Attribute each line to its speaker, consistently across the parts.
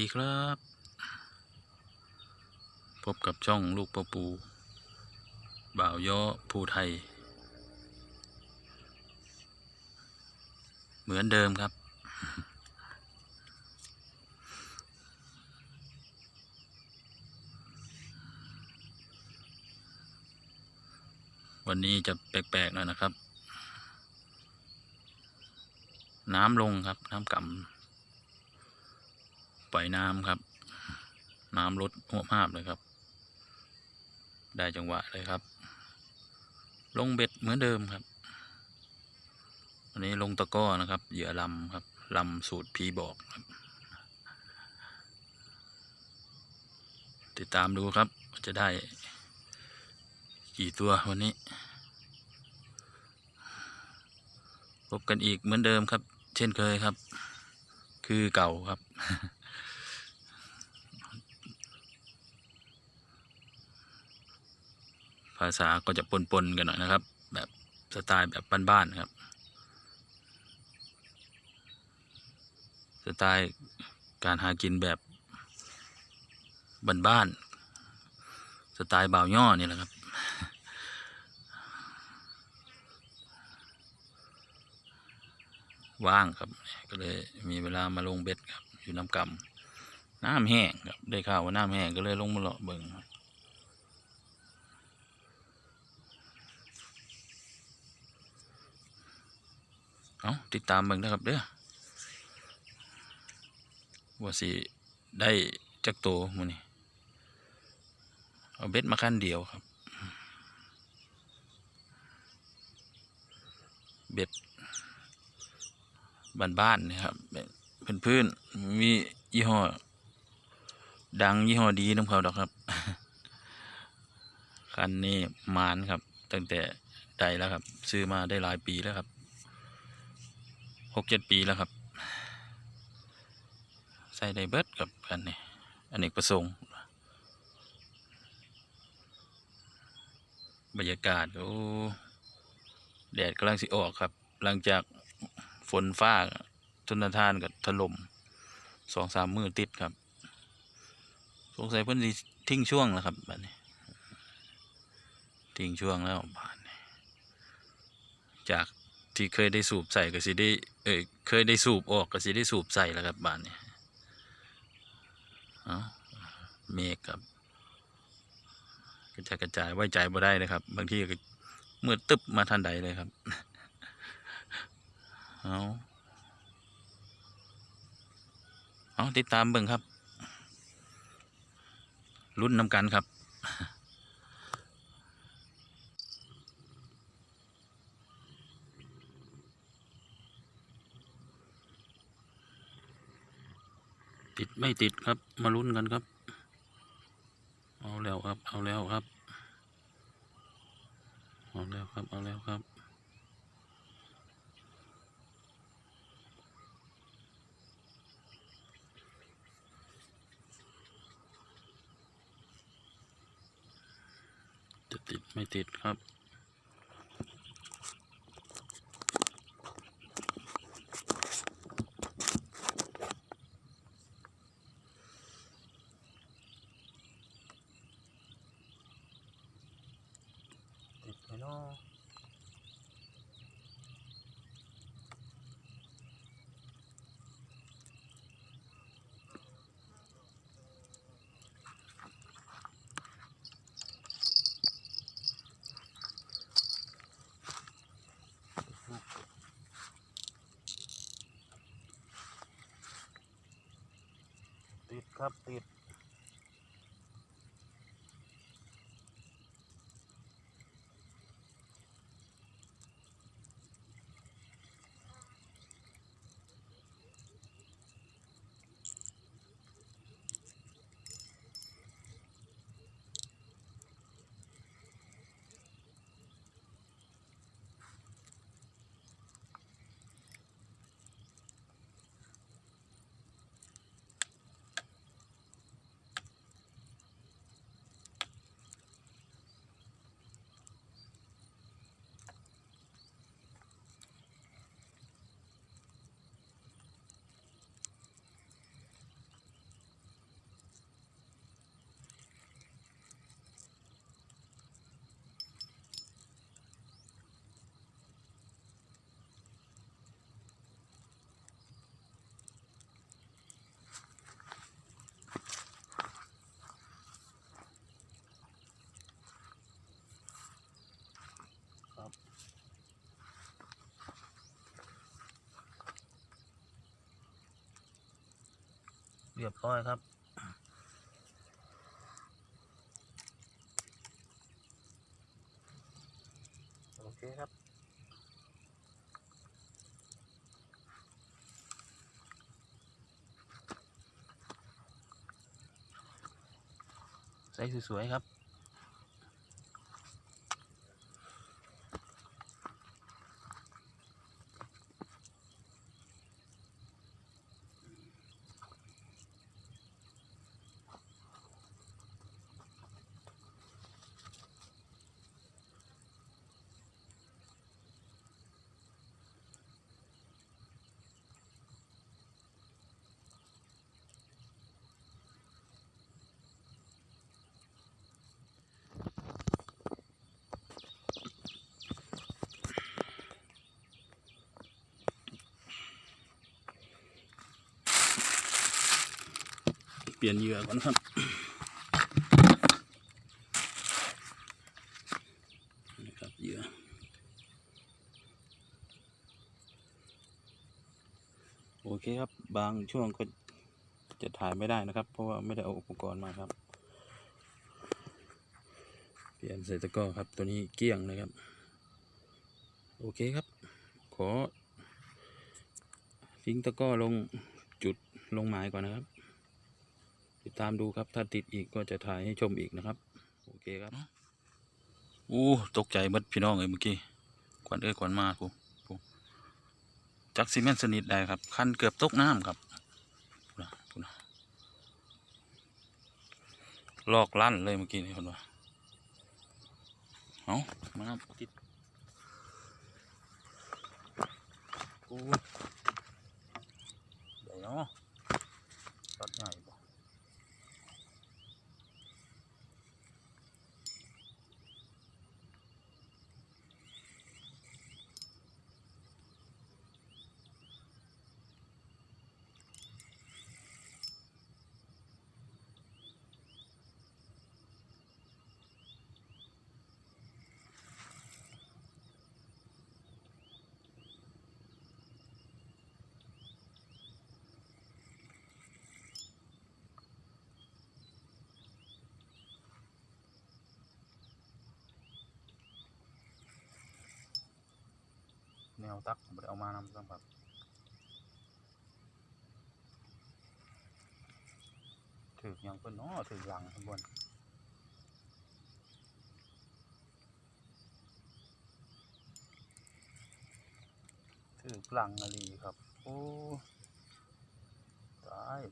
Speaker 1: ดีครับ พบกับช่องลูกปะปู บ่าวย่อภูไทย เหมือนเดิมครับ วันนี้จะแปลกๆหน่อยนะครับ น้ำลงครับน้ำก่ำ ปล่อยน้ำครับ น้ำลดหัวภาพเลยครับ ได้จังหวะเลยครับ ลงเบ็ดเหมือนเดิมครับวันนี้ลงตะก้อนะครับ เหยื่อลำครับลำสูตรพีบอกครับ ติดตามดูครับจะได้กี่ตัววันนี้ พบกันอีกเหมือนเดิมครับ เช่นเคยครับ คือเก่าครับาษาก็จะปนๆกันหน่อยนะครับ แบบสไตล์แบบบ้านๆครับ สไตล์การหากินแบบบ้านๆสไตล์บ่าวย่อนี่แหละครับว่างครับ ก็เลยมีเวลามาลงเบ็ดครับ อยู่น้ำกำน้ำแห้งครับ ได้ข่าวว่าน้ำแห้งก็เลยลงมาเลาะเบิ่งครับ เอาติดตามเบิ่งนะครับเด้อว่าสิได้จักโตมื้อนี้เอาเบ็ดมาขั้นเดียวครับ เบ็ดบ้านๆนะครับเป็นพื้นมียี่ห้อดังยี่ห้อดีน้ำเขาดอกครับ คันนี้มานครับ ตั้งแต่ใดแล้วครับ ซื้อมาได้หลายปีแล้วครับ หกเจ็ดปีแล้วครับ ใส่ไดเบิร์ดกับคันนี้อันนี้ประสงค์บรรยากาศโอ้แดดกำลังสิออกครับ หลังจากฝนฟ้าทนทานกับถล่มสองสามมือติดครับ สงสัยเพิ่อนทิ้งช่วงแล้วครับบัดนี้ ทิ้งช่วงแล้วบาดนี้จาก ที่เคยได้สูบใส่ก็สิได้เอ้ยเคยได้สูบออกก็สิได้สูบใส่แล้วครับบ้าดนี้เอาเมฆครับกระจายกระจายไว้ใจบ่ได้เลยครับ บางทีก็มืดตึบมาทันใดเลยครับเอาเอาติดตามเบิ่งครับรุ่นน้ำกันครับ ไม่ติดครับ มาลุ้นกันครับ เอาแล้วครับ เอาแล้วครับ เอาแล้วครับ เอาแล้วครับ จะติดไม่ติดครับ
Speaker 2: ครับติด
Speaker 1: เรียบร้อยครับ
Speaker 2: โอเคครับ
Speaker 1: ใส่สวยๆครับ ปลี่ยนเหยื่อก่อนครับนี่ครับเหยื่อโอเคครับบางช่วงก็จะถ่ายไม่ได้นะครับ เพราะว่าไม่ได้เอาอุปกรณ์มาครับ เปลี่ยนใส่ตะกร้อครับ ตัวนี้เกี้ยงนะครับ โอเคครับ ขอทิ้งตะกร้อลงจุดลงหมายก่อนนะครับ ติดตามดูครับ ถ้าติดอีกก็จะถ่ายให้ชมอีกนะครับ โอเคครับอู้ตกใจหมดพี่น้องเลยเมื่อกี้ควันเอ้ยควันมากูกูจักซีเมนสนิทได้ครับ คันเกือบตกน้ำครับลอกลั่นเลยเมื่อกี้นี่คนว่าเอามาติดกูใหญ่เนาะตัดใหญ่บ่ แนวตักผมได้เอามานำซ้ำครับถือยังเพิ่นเนาะถือหลังข้างบนถือหลังอะไรครับ โอ้ตาย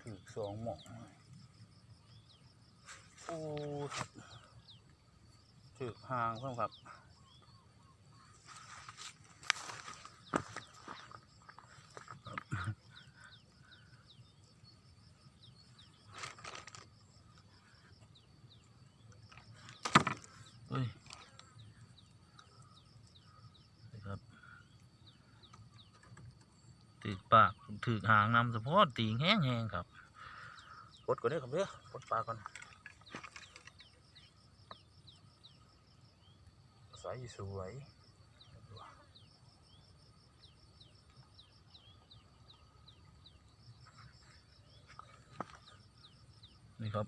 Speaker 1: ถือสองหมองโอ้ถือหางเพิ่มครับ เฮ้ยนี่ครับ ติดปากถือหางนำเฉพาะตีงแห้งๆครับกดก่อนเด้อครับเด้อกดปากก่อนใสสวยนี่ครับ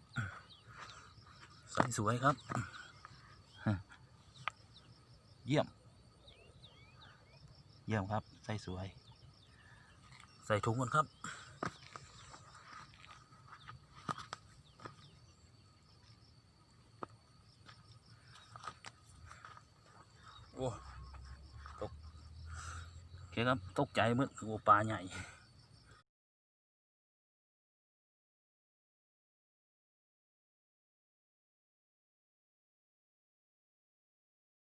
Speaker 1: ใสสวยครับ เยี่ยม เยี่ยมครับใส่สวย ส่ถุงก่อนครับ โอ้ตกโอเคครับ ตกใจมึดโอ้ปลาใหญ่